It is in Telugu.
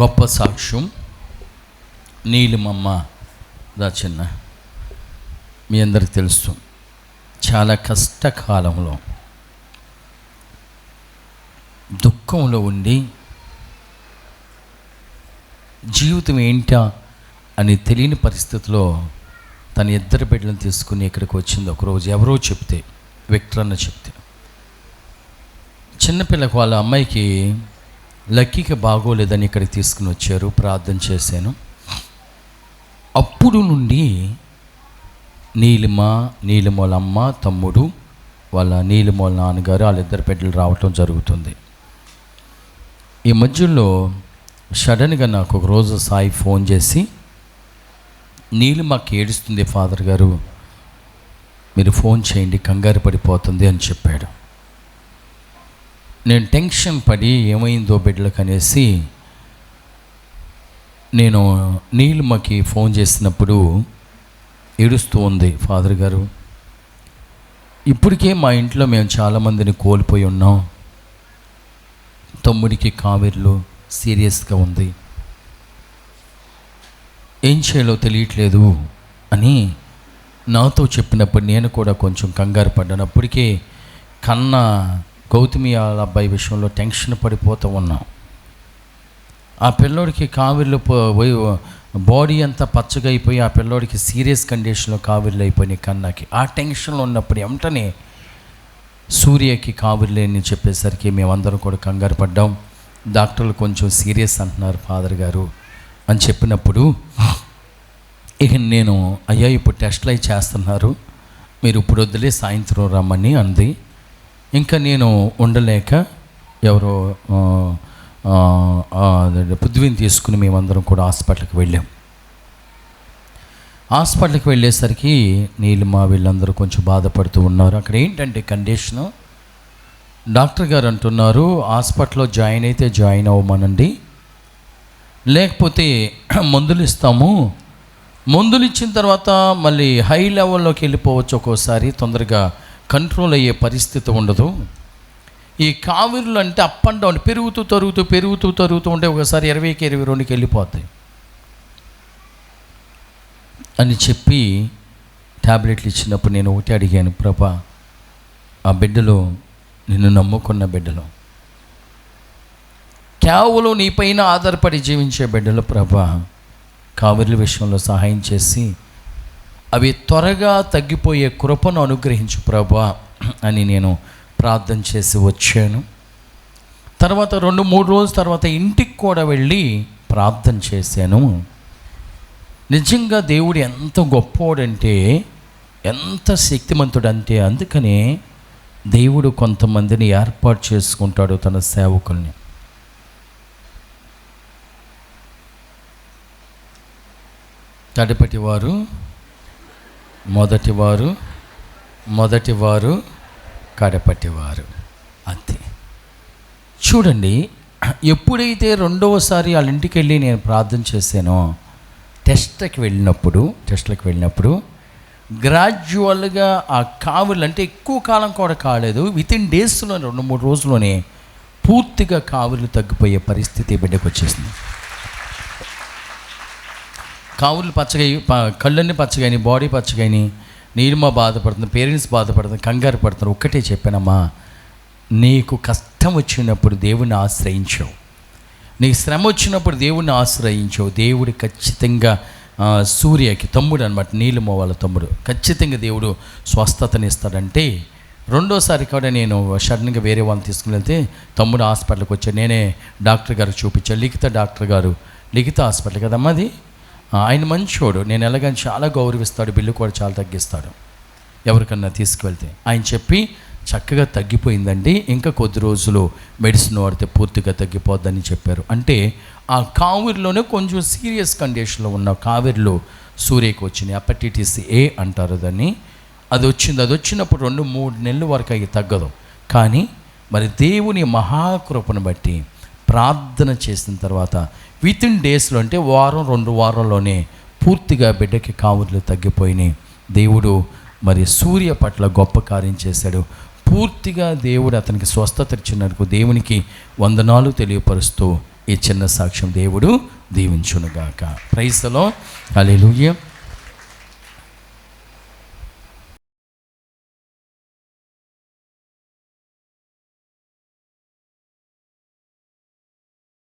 గొప్ప సాక్ష్యం. నీలిమమ్మ దా చిన్న. మీ అందరికి తెలుసు. చాలా కష్టకాలంలో దుఃఖంలో ఉండి జీవితం ఏంటా అని తెలియని పరిస్థితిలో తన ఇద్దరు బిడ్డలను తీసుకుని ఇక్కడికి వచ్చింది. ఒకరోజు ఎవరో చెప్తే విక్టర్ అన్న చెప్తే. చిన్నపిల్లకు వాళ్ళ అమ్మాయికి లక్కీకి బాగోలేదని ఇక్కడికి తీసుకుని వచ్చారు ప్రార్థన చేశాను. అప్పుడు నుండి నీలిమ నీలిమోల అమ్మ తమ్ముడు వాళ్ళ నీలిమోల నాన్నగారు వాళ్ళిద్దరు బిడ్డలు రావటం జరుగుతుంది. ఈ మధ్యలో సడన్గా నాకు ఒక రోజు సాయి ఫోన్ చేసి నీలిమకి ఏడుస్తుంది ఫాదర్ గారు. మీరు ఫోన్ చేయండి కంగారు పడిపోతుంది అని చెప్పాడు. నేను టెన్షన్ పడి ఏమైందో బిడ్డలకు అనేసి నేను నీలిమకి ఫోన్ చేసినప్పుడు ఏడుస్తూ ఉంది ఫాదర్ గారు. ఇప్పటికే మా ఇంట్లో మేము చాలామందిని కోల్పోయి ఉన్నాం. తమ్ముడికి కావేరిలో సీరియస్గా ఉంది. ఏం చేయాలో తెలియట్లేదు అని నాతో చెప్పినప్పుడు నేను కూడా కొంచెం కంగారు పడ్డాను. అప్పటికే కన్నా గౌతమి వాళ్ళ అబ్బాయి విషయంలో టెన్షన్ పడిపోతూ ఉన్నాం. ఆ పిల్లోడికి కావిరిలో బాడీ అంతా పచ్చగా అయిపోయి ఆ పిల్లోడికి సీరియస్ కండిషన్లో కావిరిలో అయిపోయినాయి కన్నాకి. ఆ టెన్షన్లో ఉన్నప్పుడు వెంటనే సూర్యకి కావిరిలేని చెప్పేసరికి మేమందరం కూడా కంగారు పడ్డాం. డాక్టర్లు కొంచెం సీరియస్ అంటున్నారు ఫాదర్ గారు అని చెప్పినప్పుడు ఇక నేను అయ్యా ఇప్పుడు టెస్ట్లు అయి చేస్తున్నారు. మీరు ఇప్పుడు వద్దులే సాయంత్రం రమ్మని అంది. ఇంకా నేను ఉండలేక ఎవరో ఆ, పృథ్వీని తీసుకుని మేమందరం కూడా హాస్పిటల్కి వెళ్ళాం. హాస్పిటల్కి వెళ్ళేసరికి నీళ్ళు మా వీళ్ళందరూ కొంచెం బాధపడుతూ ఉన్నారు. అక్కడ ఏంటంటే కండిషను? డాక్టర్ గారు అంటున్నారు హాస్పిటల్లో జాయిన్ అయితే జాయిన్ అవ్వమనండి. లేకపోతే మందులు ఇస్తాము. మందులు ఇచ్చిన తర్వాత మళ్ళీ హై లెవెల్లోకి వెళ్ళిపోవచ్చు ఒక్కోసారి తొందరగా కంట్రోల్ అయ్యే పరిస్థితి ఉండదు. ఈ కావిరులు అంటే అప్ అండ్ డౌన్ పెరుగుతూ తరుగుతూ పెరుగుతూ తరుగుతూ ఉంటే ఒకసారి ఇరవైకి ఇరవై రెండుకి వెళ్ళిపోతాయి. అని చెప్పి ట్యాబ్లెట్లు ఇచ్చినప్పుడు నేను ఒకటి అడిగాను ప్రభా ఆ బిడ్డలో నిన్ను నమ్ముకున్న బిడ్డలో. కేవలం నీపైన ఆధారపడి జీవించే బిడ్డలు ప్రభా కావిరి విషయంలో సహాయం చేసి అవి త్వరగా తగ్గిపోయే కృపను అనుగ్రహించు ప్రభా అని నేను ప్రార్థన చేసి వచ్చాను. తర్వాత రెండు మూడు రోజుల తర్వాత ఇంటికి కూడా వెళ్ళి ప్రార్థన చేశాను. నిజంగా దేవుడు ఎంత గొప్పోడంటే ఎంత శక్తిమంతుడంటే అందుకనే దేవుడు కొంతమందిని ఏర్పాటు చేసుకుంటాడు తన సేవకుల్ని. తడిపటివారు మొదటివారు మొదటివారు కడపటివారు. అంతే. చూడండి ఎప్పుడైతే రెండవసారి వాళ్ళ ఇంటికి వెళ్ళి నేను ప్రార్థన చేశానో టెస్ట్కి వెళ్ళినప్పుడు టెస్ట్లకు వెళ్ళినప్పుడు గ్రాడ్యువల్గా ఆ కావులు అంటే ఎక్కువ కాలం కూడా కాలేదు విత్ ఇన్ డేస్లో రెండు మూడు రోజుల్లోనే పూర్తిగా కావులు తగ్గిపోయే పరిస్థితి బిడ్డకు వచ్చేసింది. కావులు పచ్చగా ప- కళ్ళన్నీ పచ్చగాని బాడీ పచ్చగాని నీరుమ బాధపడుతుంది పేరెంట్స్ బాధపడుతుంది కంగారు పడుతున్నారు. ఒక్కటే చెప్పానమ్మా నీకు కష్టం వచ్చినప్పుడు దేవుణ్ణి ఆశ్రయించావు నీకు శ్రమ వచ్చినప్పుడు దేవుణ్ణి ఆశ్రయించావు దేవుడు ఖచ్చితంగా సూర్యకి తమ్ముడు అనమాట నీలిమ వాళ్ళ తమ్ముడు. ఖచ్చితంగా దేవుడు స్వస్థతని ఇస్తాడంటే రెండోసారి కూడా నేను సడన్గా వేరే వాళ్ళని తీసుకుని వెళ్తే తమ్ముడు హాస్పిటల్కి వచ్చాను నేనే డాక్టర్ గారు చూపించాను. లిఖిత డాక్టర్ గారు లిఖిత హాస్పిటల్ కదమ్మా అది? ఆయన మంచోడు. నేను ఎలాగని చాలా గౌరవిస్తాడు బిల్లు కూడా చాలా తగ్గిస్తాడు. ఎవరికన్నా తీసుకువెళ్తే. ఆయన చెప్పి చక్కగా తగ్గిపోయిందండి. ఇంకా కొద్ది రోజులు మెడిసిన్ వాడితే పూర్తిగా తగ్గిపోద్దని చెప్పారు. అంటే ఆ కావిరిలోనే కొంచెం సీరియస్ కండిషన్లో ఉన్న కావిరిలో సూర్యకి వచ్చినాయి. అపటిటిస్ ఏ అంటారు దాన్ని. అది వచ్చింది. అది వచ్చినప్పుడు రెండు మూడు నెలల వరకు అవి తగ్గదు. కానీ మరి దేవుని మహాకృపను బట్టి ప్రార్థన చేసిన తర్వాత విత్ ఇన్ డేస్లో అంటే వారం రెండు వారంలోనే పూర్తిగా బిడ్డకి కావుర్లు తగ్గిపోయినాయి. దేవుడు మరి సూర్య పట్ల గొప్ప కార్యం చేశాడు. పూర్తిగా దేవుడు అతనికి స్వస్థత ఇచ్చినందుకు దేవునికి వందనాలు తెలియపరుస్తూ ఈ చిన్న సాక్ష్యం దేవుడు దీవించునుగాక. ప్రైస్తలో అలెలుయ్య